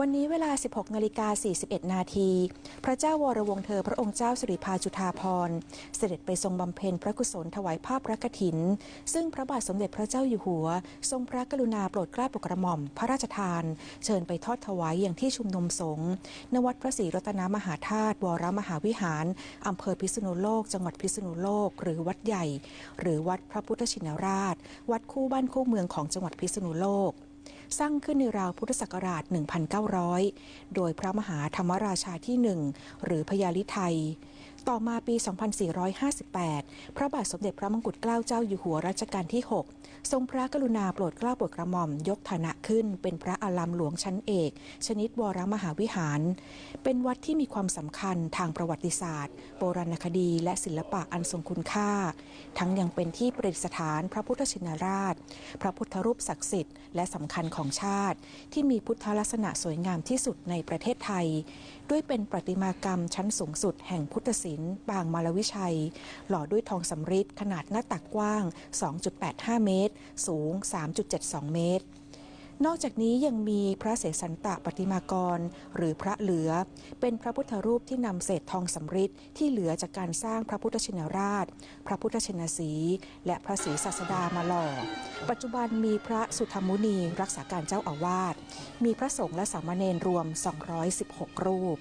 วันนี้เวลา 16นาฬิกา41 นาที พระเจ้าวรวงเธอพระองค์เจ้าสิริพาจุฑาภรณ์เสด็จไปทรงบำเพ็ญพระกุศลถวายภาพพระกฐิน ซึ่งพระบาทสมเด็จพระเจ้าอยู่หัว ทรงพระกรุณาโปรดเกล้าโปรดกระหม่อม พระราชทาน เชิญไปทอดถวายอย่างที่ชุมนุมสงฆ์ณวัดพระศรีรัตนมหาธาตุวรมหาวิหารอำเภอพิษณุโลก จังหวัดพิษณุโลก หรือวัดใหญ่ หรือวัดพระพุทธชินราช วัดคู่บ้านคู่เมืองของจังหวัดพิษณุโลก สร้างขึ้นในราวพุทธศักราช 1,900 โดยพระมหาธรรมราชาที่หนึ่งหรือพญาลิไทย ต่อมาปี 2458 พระบาทสมเด็จพระมงกุฎเกล้าเจ้าอยู่หัวรัชกาลที่ 6 ทรงพระกรุณาโปรดเกล้าโปรดกระหม่อมยกฐานะขึ้น เป็นพระอารามหลวงชั้นเอก ชนิดวรมหาวิหาร เป็นวัดที่มีความสำคัญทางประวัติศาสตร์ โบราณคดี และศิลปะอันทรงคุณค่า ทั้งยังเป็นที่ประดิษฐานพระพุทธชินราช พระพุทธรูปศักดิ์สิทธิ์และสำคัญของชาติ ที่มีพุทธลักษณะสวยงามที่สุดในประเทศไทย ด้วยเป็นประติมากรรมชั้นสูงสุดแห่งพุทธศิลป์ปางมารวิชัย หล่อด้วยทองสำริดขนาดหน้าตักกว้าง 2.85 เมตร สูง 3.72 เมตร นอกจากนี้ยังมีพระเสสันตะปฏิมากร หรือพระเหลือ เป็นพระพุทธรูปที่นำเศษทองสำริดที่เหลือจากการสร้างพระพุทธชินราช พระพุทธชินสี และพระศรีศาสดามาหล่อ ปัจจุบันมีพระสุธรรมุนีรักษาการเจ้าอาวาส มีพระสงฆ์และสามเณรรวม 216 รูป